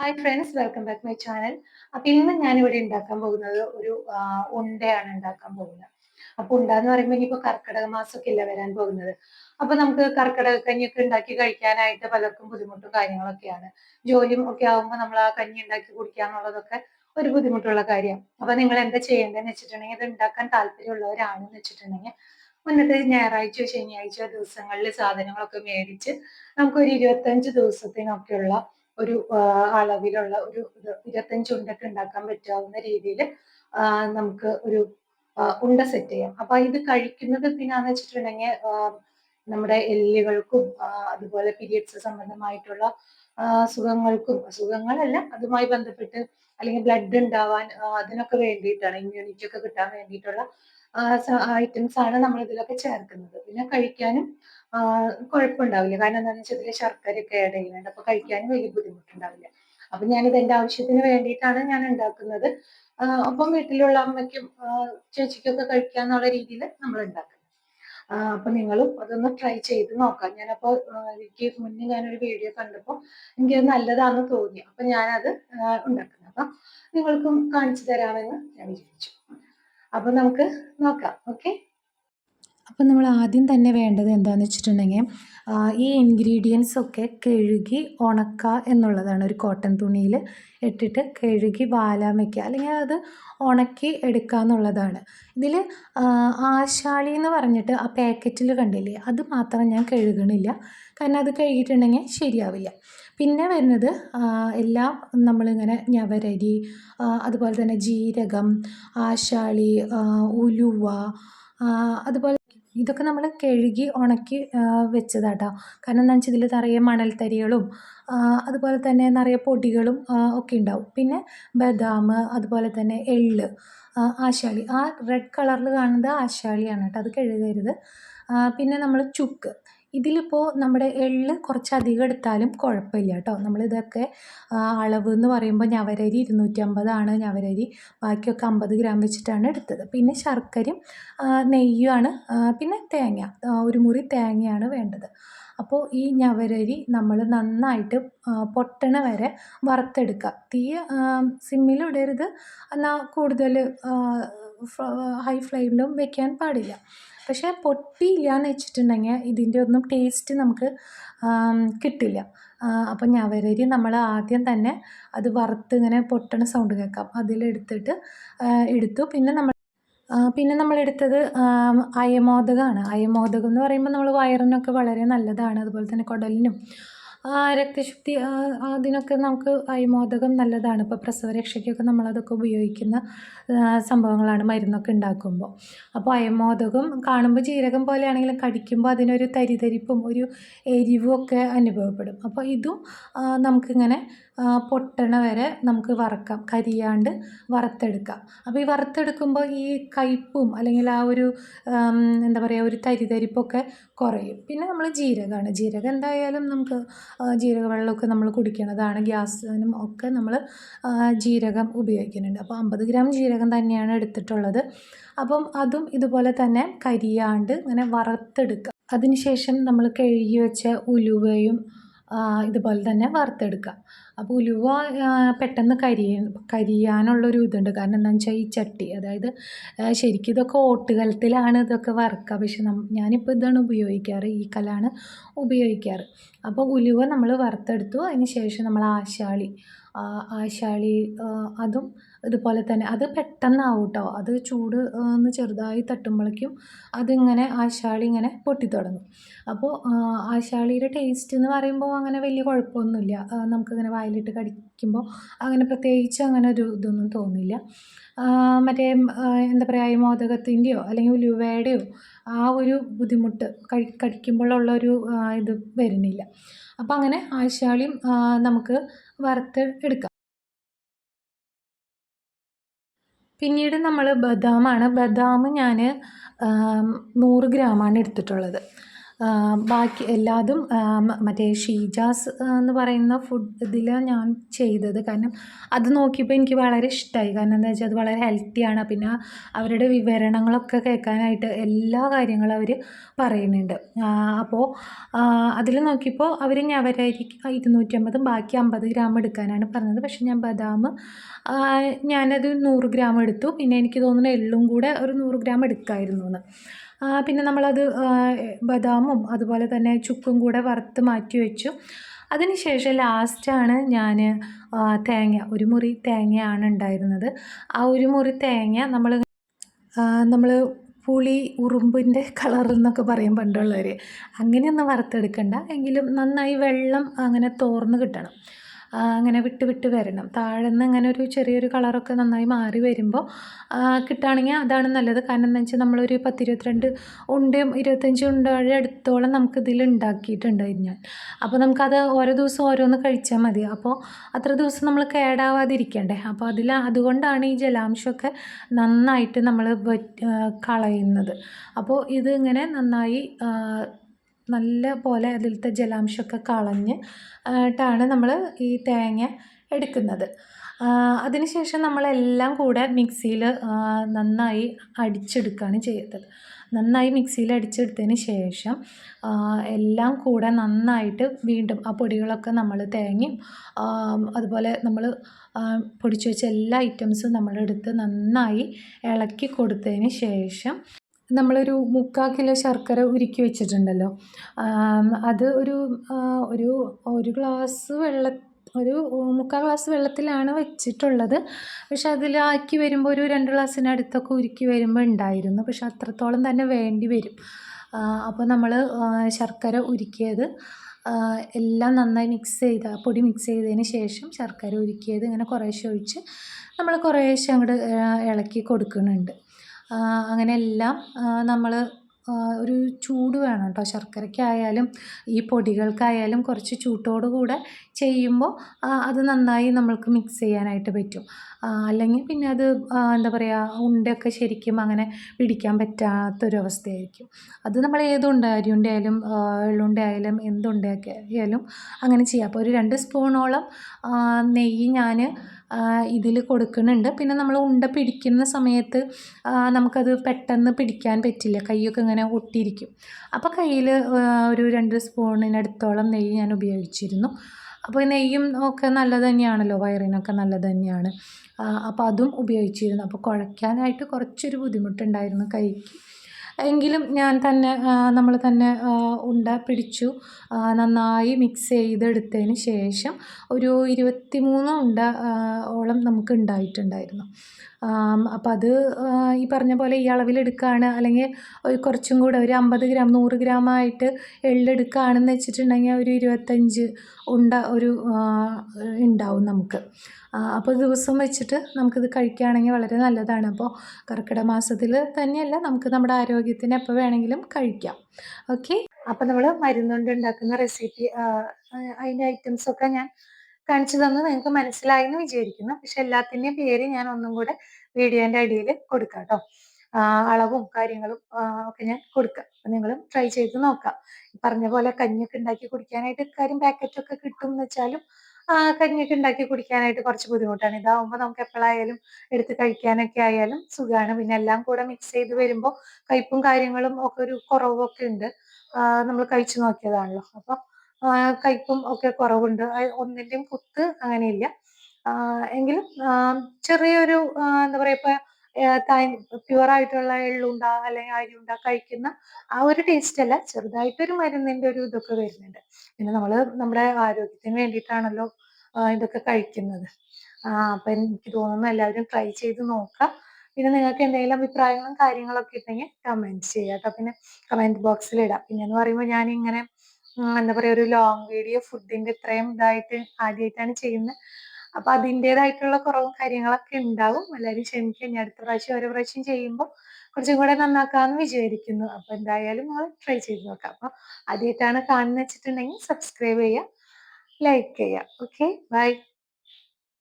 Hi friends welcome back my channel അപ്പൊ ഇന്ന് ഞാൻ ഇവിടെ ഉണ്ടാക്കാൻ പോകുന്നത് ഒരു ഉണ്ടയാണ് ഉണ്ടാക്കാൻ പോകുന്നത്. അപ്പൊ ഉണ്ട എന്ന് പറയുമ്പോൾ ഇനിയിപ്പോ കർക്കിടക മാസമൊക്കെ ഇല്ല വരാൻ പോകുന്നത്. അപ്പൊ നമുക്ക് കർക്കിടക കഞ്ഞിയൊക്കെ ഉണ്ടാക്കി കഴിക്കാനായിട്ട് പലർക്കും ബുദ്ധിമുട്ടും കാര്യങ്ങളൊക്കെയാണ്. ജോലിയും ഒക്കെ ആകുമ്പോൾ നമ്മൾ ആ കഞ്ഞി ഉണ്ടാക്കി കുടിക്കാന്നുള്ളതൊക്കെ ഒരു ബുദ്ധിമുട്ടുള്ള കാര്യം. അപ്പൊ നിങ്ങൾ എന്താ ചെയ്യേണ്ടതെന്ന് വെച്ചിട്ടുണ്ടെങ്കിൽ ഇത് ഉണ്ടാക്കാൻ താല്പര്യമുള്ളവരാണെന്ന് വെച്ചിട്ടുണ്ടെങ്കിൽ മുന്നത്തെ ഞായറാഴ്ചയോ ശനിയാഴ്ചയോ ദിവസങ്ങളിൽ സാധനങ്ങളൊക്കെ മേടിച്ച് നമുക്കൊരു ഇരുപത്തഞ്ച് ദിവസത്തിനൊക്കെയുള്ള ഒരു അളവിലുള്ള ഒരു ഇരുപത്തഞ്ച് ഉണ്ടൊക്കെ ഉണ്ടാക്കാൻ പറ്റാവുന്ന രീതിയിൽ നമുക്ക് ഒരു ഉണ്ട സെറ്റ് ചെയ്യാം. അപ്പൊ ഇത് കഴിക്കുന്നത് എന്തിനാന്ന് വെച്ചിട്ടുണ്ടെങ്കിൽ നമ്മുടെ എല്ലുകൾക്കും അതുപോലെ പീരിയഡ്സ് സംബന്ധമായിട്ടുള്ള അസുഖങ്ങൾക്കും അസുഖങ്ങളല്ല അതുമായി ബന്ധപ്പെട്ട് അല്ലെങ്കിൽ ബ്ലഡ് ഉണ്ടാവാൻ അതിനൊക്കെ വേണ്ടിയിട്ടാണ് ഇമ്മ്യൂണിറ്റി ഒക്കെ കിട്ടാൻ വേണ്ടിയിട്ടുള്ള ഐറ്റംസ് ആണ് നമ്മൾ ഇതിലൊക്കെ ചേർക്കുന്നത്. പിന്നെ കഴിക്കാനും കുഴപ്പമുണ്ടാവില്ല. കാരണം എന്താണെന്ന് വെച്ചാൽ ഇതിൽ ശർക്കരയൊക്കെ ആഡ് ചെയ്യുന്നുണ്ട്. അപ്പൊ കഴിക്കാനും വലിയ ബുദ്ധിമുട്ടുണ്ടാവില്ല. അപ്പൊ ഞാനിത് എന്റെ ആവശ്യത്തിന് വേണ്ടിയിട്ടാണ് ഞാൻ ഉണ്ടാക്കുന്നത്. അപ്പം വീട്ടിലുള്ള അമ്മയ്ക്കും ചേച്ചിക്കൊക്കെ കഴിക്കാന്നുള്ള രീതിയിൽ നമ്മൾ ഉണ്ടാക്കുന്നത് അപ്പൊ നിങ്ങളും അതൊന്ന് ട്രൈ ചെയ്ത് നോക്കാം. ഞാനപ്പോ എനിക്ക് മുന്നേ ഞാനൊരു വീഡിയോ കണ്ടപ്പോൾ എനിക്ക് നല്ലതാണെന്ന് തോന്നി. അപ്പൊ ഞാനത് ഉണ്ടാക്കുന്നത് അപ്പൊ നിങ്ങൾക്കും കാണിച്ചു തരാമെന്ന് ഞാൻ വിചാരിച്ചു. അപ്പൊ നമുക്ക് നോക്കാം ഓക്കെ അപ്പം നമ്മൾ ആദ്യം തന്നെ വേണ്ടത് എന്താണെന്ന് വെച്ചിട്ടുണ്ടെങ്കിൽ ഈ ഇൻഗ്രീഡിയൻസ് ഒക്കെ കഴുകി ഉണക്കുക എന്നുള്ളതാണ്. ഒരു കോട്ടൺ തുണിയിൽ ഇട്ടിട്ട് കഴുകി വാലാൻ വയ്ക്കുക അല്ലെങ്കിൽ അത് ഉണക്കി എടുക്കുക എന്നുള്ളതാണ്. ഇതിൽ ആശാളി എന്ന് പറഞ്ഞിട്ട് ആ പാക്കറ്റിൽ കണ്ടില്ലേ അത് മാത്രം ഞാൻ കഴുകണില്ല. കാരണം അത് കഴുകിയിട്ടുണ്ടെങ്കിൽ ശരിയാവില്ല. പിന്നെ വരുന്നത് എല്ലാം നമ്മളിങ്ങനെ ഞവരരി അതുപോലെ തന്നെ ജീരകം ആശാളി ഉലുവ അതുപോലെ ഇതൊക്കെ നമ്മൾ കഴുകി ഉണക്കി വെച്ചതാട്ടോ. കാരണം എന്താ വെച്ചാൽ ഇതിൽ നിറയെ മണൽത്തരികളും അതുപോലെ തന്നെ നിറയെ പൊടികളും ഒക്കെ ഉണ്ടാവും. പിന്നെ ബദാം അതുപോലെ തന്നെ എള്ള് ആശാളി. ആ റെഡ് കളറിൽ കാണുന്നത് ആശാളിയാണ് കേട്ടോ. അത് കഴുകരുത്. പിന്നെ നമ്മൾ ചുക്ക്. ഇതിലിപ്പോൾ നമ്മുടെ എള്ള് കുറച്ചധികം എടുത്താലും കുഴപ്പമില്ല കേട്ടോ. നമ്മളിതൊക്കെ അളവ് എന്ന് പറയുമ്പോൾ ഞവരരി ഇരുന്നൂറ്റമ്പതാണ് ഞവരരി. ബാക്കിയൊക്കെ അമ്പത് ഗ്രാം വെച്ചിട്ടാണ് എടുത്തത്. പിന്നെ ശർക്കരയും നെയ്യുമാണ് പിന്നെ തേങ്ങ ഒരു മുറി തേങ്ങയാണ് വേണ്ടത്. അപ്പോൾ ഈ ഞവരരി നമ്മൾ നന്നായിട്ട് പൊട്ടണ വരെ വറുത്തെടുക്കുക. തീ സിമ്മിൽ ഇടരുത്. എന്നാൽ കൂടുതൽ ഹൈ ഫ്ലെയിമിലും വെക്കാൻ പാടില്ല. പക്ഷേ പൊട്ടിയില്ല എന്ന് വെച്ചിട്ടുണ്ടെങ്കിൽ ഇതിന്റെ ഒന്നും ടേസ്റ്റ് നമുക്ക് കിട്ടില്ല. അപ്പം ഞവരരി നമ്മൾ ആദ്യം തന്നെ അത് വറുത്ത് ഇങ്ങനെ പൊട്ടണ സൗണ്ട് കേൾക്കാം. അതിലെടുത്തിട്ട് എടുത്തു. പിന്നെ നമ്മൾ പിന്നെ നമ്മളെടുത്തത് അയമോദകമാണ്. അയമോദകം എന്ന് പറയുമ്പോൾ നമ്മൾ വയറിനൊക്കെ വളരെ നല്ലതാണ്. അതുപോലെ തന്നെ കുടലിനും രക്തശുദ്ധി അതിനൊക്കെ നമുക്ക് അയമോദകം നല്ലതാണ്. ഇപ്പോൾ പ്രസവരക്ഷയ്ക്കൊക്കെ നമ്മളതൊക്കെ ഉപയോഗിക്കുന്ന സംഭവങ്ങളാണ് മരുന്നൊക്കെ ഉണ്ടാക്കുമ്പോൾ. അപ്പോൾ അയമോദകം കാണുമ്പോൾ ജീരകം പോലെയാണെങ്കിലും കടിക്കുമ്പോൾ അതിനൊരു തരിതരിപ്പും ഒരു എരിവും ഒക്കെ അനുഭവപ്പെടും. അപ്പോൾ ഇതും നമുക്കിങ്ങനെ പൊട്ടണ വരെ നമുക്ക് വറക്കാം. കരിയാണ്ട് വറുത്തെടുക്കാം. അപ്പോൾ ഈ വറുത്തെടുക്കുമ്പോൾ ഈ കയ്പും അല്ലെങ്കിൽ ആ ഒരു എന്താ പറയുക ഒരു തരിതരിപ്പൊക്കെ കുറയും. പിന്നെ നമ്മൾ ജീരകമാണ്. ജീരകം എന്തായാലും നമുക്ക് ജീരക വെള്ളമൊക്കെ നമ്മൾ കുടിക്കുന്നതാണ് ഗ്യാസിനും ഒക്കെ നമ്മൾ ജീരകം ഉപയോഗിക്കുന്നുണ്ട്. അപ്പോൾ അമ്പത് ഗ്രാം ജീരകം തന്നെയാണ് എടുത്തിട്ടുള്ളത്. അപ്പം അതും ഇതുപോലെ തന്നെ കരിയാണ്ട് ഇങ്ങനെ വറുത്തെടുക്കുക. അതിനുശേഷം നമ്മൾ കഴുകി വെച്ച ഉലുവയും ഇതുപോലെ തന്നെ വറുത്തെടുക്കുക. അപ്പോൾ ഉലുവ പെട്ടെന്ന് കരിയ കരിയാനുള്ളൊരു ഇതുണ്ട്. കാരണം എന്താണെന്ന് വെച്ചാൽ ഈ ചട്ടി അതായത് ശരിക്കും ഇതൊക്കെ ഓട്ടുകലത്തിലാണ് ഇതൊക്കെ വറുക്കുക. പക്ഷെ നം ഞാനിപ്പോൾ ഇതാണ് ഉപയോഗിക്കാറ് ഈ കലാണ് ഉപയോഗിക്കാറ്. അപ്പോൾ ഉലുവ നമ്മൾ വറുത്തെടുത്തു. അതിന് ശേഷം നമ്മൾ ആശാളി ആശാളി അതും ഇതുപോലെ തന്നെ. അത് പെട്ടെന്നാവും കേട്ടോ അത് ചൂട് ഒന്ന് ചെറുതായി തട്ടുമ്പോഴേക്കും അതിങ്ങനെ ആശാളി ഇങ്ങനെ പൊട്ടിത്തുടങ്ങും അപ്പോൾ ആശാളിയുടെ ടേസ്റ്റ് എന്ന് പറയുമ്പോൾ അങ്ങനെ വലിയ കുഴപ്പമൊന്നുമില്ല. നമുക്കിങ്ങനെ വായിലിട്ട് കടിക്കുമ്പോൾ അങ്ങനെ പ്രത്യേകിച്ച് അങ്ങനെ ഒരു ഇതൊന്നും തോന്നില്ല. മറ്റേ എന്താ പറയുക ഈ മോദകത്തിന്റെയോ അല്ലെങ്കിൽ ഉലുവയുടെയോ ആ ഒരു ബുദ്ധിമുട്ട് കഴി കടിക്കുമ്പോഴുള്ളൊരു ഇത് വരുന്നില്ല. അപ്പം അങ്ങനെ ആശാളിയും നമുക്ക് വറുത്ത് എടുക്കാം. പിന്നീട് നമ്മൾ ബദാമാണ്. ബദാം ഞാൻ നൂറ് ഗ്രാമാണ് എടുത്തിട്ടുള്ളത്. ബാക്കി എല്ലാതും മറ്റേ ഷീജാസ് എന്ന് പറയുന്ന ഫുഡ് ഇതിലാണ് ഞാൻ ചെയ്തത്. കാരണം അത് നോക്കിയപ്പോൾ എനിക്ക് വളരെ ഇഷ്ടമായി കാരണം എന്താ വെച്ചാൽ അത് വളരെ ഹെൽത്തിയാണ് പിന്നെ അവരുടെ വിവരണങ്ങളൊക്കെ കേൾക്കാനായിട്ട് എല്ലാ കാര്യങ്ങളും അവർ പറയുന്നുണ്ട്. അപ്പോൾ അതിൽ നോക്കിയപ്പോൾ അവർ ഞവരരി ഇരുന്നൂറ്റമ്പതും ബാക്കി അമ്പത് ഗ്രാം എടുക്കാനാണ് പറഞ്ഞത്. പക്ഷേ ഞാൻ ബദാം ഞാനത് നൂറ് ഗ്രാം എടുത്തു. പിന്നെ എനിക്ക് തോന്നുന്നു എള്ളും കൂടെ ഒരു നൂറ് ഗ്രാം എടുക്കായിരുന്നു എന്ന്. പിന്നെ നമ്മളത് ബദാമും അതുപോലെ തന്നെ ചുക്കും കൂടെ വറുത്ത് മാറ്റി വെച്ചു. അതിനുശേഷം ലാസ്റ്റാണ് ഞാൻ തേങ്ങ ഒരു മുറി തേങ്ങയാണ് ഉണ്ടായിരുന്നത്. ആ ഒരു മുറി തേങ്ങ നമ്മൾ നമ്മൾ പുളി ഉറുമ്പിന്റെ കളർ എന്നൊക്കെ പറയും പണ്ടുള്ളവർ അങ്ങനെയൊന്നും വറുത്തെടുക്കണ്ട. എങ്കിലും നന്നായി വെള്ളം അങ്ങനെ തോർന്ന് കിട്ടണം. അങ്ങനെ വിട്ട് വിട്ട് വരണം. താഴെ നിന്ന് ഇങ്ങനെ ഒരു ചെറിയൊരു കളറൊക്കെ നന്നായി മാറി വരുമ്പോൾ കിട്ടുകയാണെങ്കിൽ അതാണ് നല്ലത്. കാരണം എന്താണെന്ന് വെച്ചാൽ നമ്മളൊരു പത്തിരുപത്തിരണ്ട് ഉണ്ടയും ഇരുപത്തഞ്ച് ഉണ്ടയുടെ അടുത്തോളം നമുക്കിതിൽ ഉണ്ടാക്കിയിട്ടുണ്ട് കഴിഞ്ഞാൽ അപ്പോൾ നമുക്കത് ഓരോ ദിവസം ഓരോന്ന് കഴിച്ചാൽ മതി. അപ്പോൾ അത്ര ദിവസം നമ്മൾ കേടാവാതിരിക്കണ്ടേ? അപ്പോൾ അതിൽ അതുകൊണ്ടാണ് ഈ ജലാംശമൊക്കെ നന്നായിട്ട് നമ്മൾ കളയുന്നത്. അപ്പോൾ ഇത് ഇങ്ങനെ നന്നായി നല്ല പോലെ അതിലത്തെ ജലാംശമൊക്കെ കളഞ്ഞ് ട്ടാണ് നമ്മൾ ഈ തേങ്ങ എടുക്കുന്നത്. അതിനുശേഷം നമ്മളെല്ലാം കൂടെ മിക്സിയിൽ നന്നായി അടിച്ചെടുക്കുകയാണ് ചെയ്യുന്നത് നന്നായി മിക്സിയിൽ അടിച്ചെടുത്തതിന് ശേഷം എല്ലാം കൂടെ നന്നായിട്ട് വീണ്ടും ആ പൊടികളൊക്കെ നമ്മൾ തേങ്ങയും അതുപോലെ നമ്മൾ പൊടിച്ചു വെച്ച എല്ലാ ഐറ്റംസും നമ്മളെടുത്ത് നന്നായി ഇളക്കി കൊടുത്തതിന് ശേഷം നമ്മളൊരു മുക്കാൽ കിലോ ശർക്കര ഉരുക്കി വെച്ചിട്ടുണ്ടല്ലോ. അത് ഒരു ഒരു ഒരു ഗ്ലാസ് വെള്ള ഒരു മുക്കാൽ ഗ്ലാസ് വെള്ളത്തിലാണ് വെച്ചിട്ടുള്ളത്. പക്ഷെ അതിലാക്കി വരുമ്പോൾ ഒരു രണ്ട് ഗ്ലാസ്സിനടുത്തൊക്കെ ഉരുക്കി വരുമ്പോൾ ഉണ്ടായിരുന്നു. പക്ഷെ അത്രത്തോളം തന്നെ വേണ്ടി വരും. അപ്പോൾ നമ്മൾ ശർക്കര ഉരുക്കിയത് എല്ലാം നന്നായി മിക്സ് ചെയ്ത പൊടി മിക്സ് ചെയ്തതിന് ശേഷം ശർക്കര ഉരുക്കിയത് ഇങ്ങനെ കുറേശ്ശെ ഒഴിച്ച് നമ്മൾ കുറേശ്ശെ അങ്ങോട്ട് ഇളക്കി കൊടുക്കുന്നുണ്ട്. അങ്ങനെ എല്ലാം നമ്മൾ ഒരു ചൂട് വേണം കേട്ടോ. ശർക്കരയ്ക്കായാലും ഈ പൊടികൾക്കായാലും കുറച്ച് ചൂട്ടോട് കൂടെ ചെയ്യുമ്പോൾ അത് നന്നായി നമ്മൾക്ക് മിക്സ് ചെയ്യാനായിട്ട് പറ്റും. അല്ലെങ്കിൽ പിന്നെ അത് എന്താ പറയുക ഉണ്ടൊക്കെ ശരിക്കും അങ്ങനെ പിടിക്കാൻ പറ്റാത്തൊരവസ്ഥയായിരിക്കും. അത് നമ്മൾ ഏതുണ്ട് അരിയുണ്ട ആയാലും എള്ളുണ്ട ആയാലും എന്തുണ്ടയൊക്കെ ആയാലും അങ്ങനെ ചെയ്യാം. അപ്പോൾ ഒരു രണ്ട് സ്പൂണോളം നെയ്യ് ഞാൻ ഇതിൽ കൊടുക്കുന്നുണ്ട്. പിന്നെ നമ്മൾ ഉണ്ട പിടിക്കുന്ന സമയത്ത് നമുക്കത് പെട്ടെന്ന് പിടിക്കാൻ പറ്റില്ല. കൈയൊക്കെ ഇങ്ങനെ ഒട്ടിയിരിക്കും. അപ്പോൾ കയ്യിൽ ഒരു രണ്ട് സ്പൂണിനടുത്തോളം നെയ്യ് ഞാൻ ഉപയോഗിച്ചിരുന്നു. അപ്പോൾ നെയ്യും ഒക്കെ നല്ലത് തന്നെയാണല്ലോ. വയറിനൊക്കെ നല്ലത് തന്നെയാണ്. അപ്പോൾ അതും ഉപയോഗിച്ചിരുന്നു. അപ്പോൾ കുഴയ്ക്കാനായിട്ട് കുറച്ചൊരു ബുദ്ധിമുട്ടുണ്ടായിരുന്നു കൈക്ക്. എങ്കിലും ഞാൻ തന്നെ നമ്മൾ തന്നെ ഉണ്ട പിടിച്ചു. നന്നായി മിക്സ് ചെയ്തെടുത്തതിന് ശേഷം ഒരു ഇരുപത്തി മൂന്ന് ഉണ്ട ഓളം നമുക്ക് ഉണ്ടായിട്ടുണ്ടായിരുന്നു. അപ്പം അത് ഈ പറഞ്ഞ പോലെ ഈ അളവിലെടുക്കുകയാണ് അല്ലെങ്കിൽ കുറച്ചും കൂടെ ഒരു അമ്പത് ഗ്രാം നൂറ് ഗ്രാമായിട്ട് എള്ളെടുക്കുകയാണെന്ന് വെച്ചിട്ടുണ്ടെങ്കിൽ ഒരു ഇരുപത്തഞ്ച് ഉണ്ട ഒരു ഉണ്ടാവും നമുക്ക്. അപ്പോൾ ദിവസം വെച്ചിട്ട് നമുക്കിത് കഴിക്കുകയാണെങ്കിൽ വളരെ നല്ലതാണ്. അപ്പോൾ കർക്കിടക മാസത്തിൽ തന്നെയല്ല നമുക്ക് നമ്മുടെ ആരോഗ്യത്തിന് എപ്പോൾ വേണമെങ്കിലും കഴിക്കാം. ഓക്കെ? അപ്പോൾ നമ്മൾ മരുന്നുകൊണ്ട് ഉണ്ടാക്കുന്ന റെസിപ്പി അതിന്റെ ഐറ്റംസൊക്കെ ഞാൻ കാണിച്ചു തന്നു. നിങ്ങൾക്ക് മനസ്സിലായെന്ന് വിചാരിക്കുന്നു. പക്ഷെ എല്ലാത്തിന്റെയും പേര് ഞാൻ ഒന്നും കൂടെ വീഡിയോന്റെ അടിയിൽ കൊടുക്കാം കേട്ടോ. അളവും കാര്യങ്ങളും ഒക്കെ ഞാൻ കൊടുക്കാം. അപ്പം നിങ്ങളും ട്രൈ ചെയ്ത് നോക്കാം. പറഞ്ഞ പോലെ കഞ്ഞിയൊക്കെ ഉണ്ടാക്കി കുടിക്കാനായിട്ട് കാര്യം പാക്കറ്റൊക്കെ കിട്ടും എന്ന് വെച്ചാലും കഞ്ഞിയൊക്കെ ഉണ്ടാക്കി കുടിക്കാനായിട്ട് കുറച്ച് ബുദ്ധിമുട്ടാണ്. ഇതാവുമ്പോൾ നമുക്ക് എപ്പോഴായാലും എടുത്ത് കഴിക്കാനൊക്കെ ആയാലും സുഖമാണ് പിന്നെ എല്ലാം കൂടെ മിക്സ് ചെയ്ത് വരുമ്പോൾ കയ്പും കാര്യങ്ങളും ഒക്കെ ഒരു കുറവൊക്കെ ഉണ്ട്. നമ്മൾ കഴിച്ചു നോക്കിയതാണല്ലോ. അപ്പൊ കയ്പും ഒക്കെ കുറവുണ്ട്. ഒന്നിന്റെയും കുത്ത് അങ്ങനെയില്ല. എങ്കിലും ചെറിയൊരു എന്താ പറയാ ഇപ്പം പ്യുവർ ആയിട്ടുള്ള എള്ളുണ്ട അല്ലെങ്കിൽ അരിയുണ്ട കഴിക്കുന്ന ആ ഒരു ടേസ്റ്റ് അല്ല. ചെറുതായിട്ടൊരു മരുന്നിന്റെ ഒരു ഇതൊക്കെ വരുന്നുണ്ട്. പിന്നെ നമ്മൾ നമ്മുടെ ആരോഗ്യത്തിന് വേണ്ടിയിട്ടാണല്ലോ ഇതൊക്കെ കഴിക്കുന്നത്. ആ അപ്പൊ എനിക്ക് തോന്നുന്നു എല്ലാവരും ട്രൈ ചെയ്ത് നോക്കാം. പിന്നെ നിങ്ങൾക്ക് എന്തെങ്കിലും അഭിപ്രായങ്ങളും കാര്യങ്ങളൊക്കെ ഉണ്ടെങ്കിൽ കമന്റ് ചെയ്യാം കേട്ടോ. പിന്നെ കമന്റ് ബോക്സിൽ ഇടാം. പിന്നെ എന്ന് പറയുമ്പോൾ ഞാൻ ഇങ്ങനെ എന്താ പറയുക ഒരു ലോങ് വീഡിയോ ഫുഡിന്റെ ഇത്രയും ഇതായിട്ട് ആദ്യമായിട്ടാണ് ചെയ്യുന്നത്. അപ്പൊ അതിന്റെതായിട്ടുള്ള കുറവും കാര്യങ്ങളൊക്കെ ഉണ്ടാവും. എല്ലാവരും ക്ഷമിക്കുക ഇനി അടുത്ത പ്രാവശ്യം ഓരോ പ്രാവശ്യം ചെയ്യുമ്പോൾ കുറച്ചും കൂടെ നന്നാക്കാന്ന് വിചാരിക്കുന്നു. അപ്പൊ എന്തായാലും നിങ്ങൾ ട്രൈ ചെയ്ത് നോക്കാം. അപ്പൊ ആദ്യമായിട്ടാണ് കാണുന്ന വെച്ചിട്ടുണ്ടെങ്കിൽ സബ്സ്ക്രൈബ് ചെയ്യുക ലൈക്ക് ചെയ്യുക. Okay bye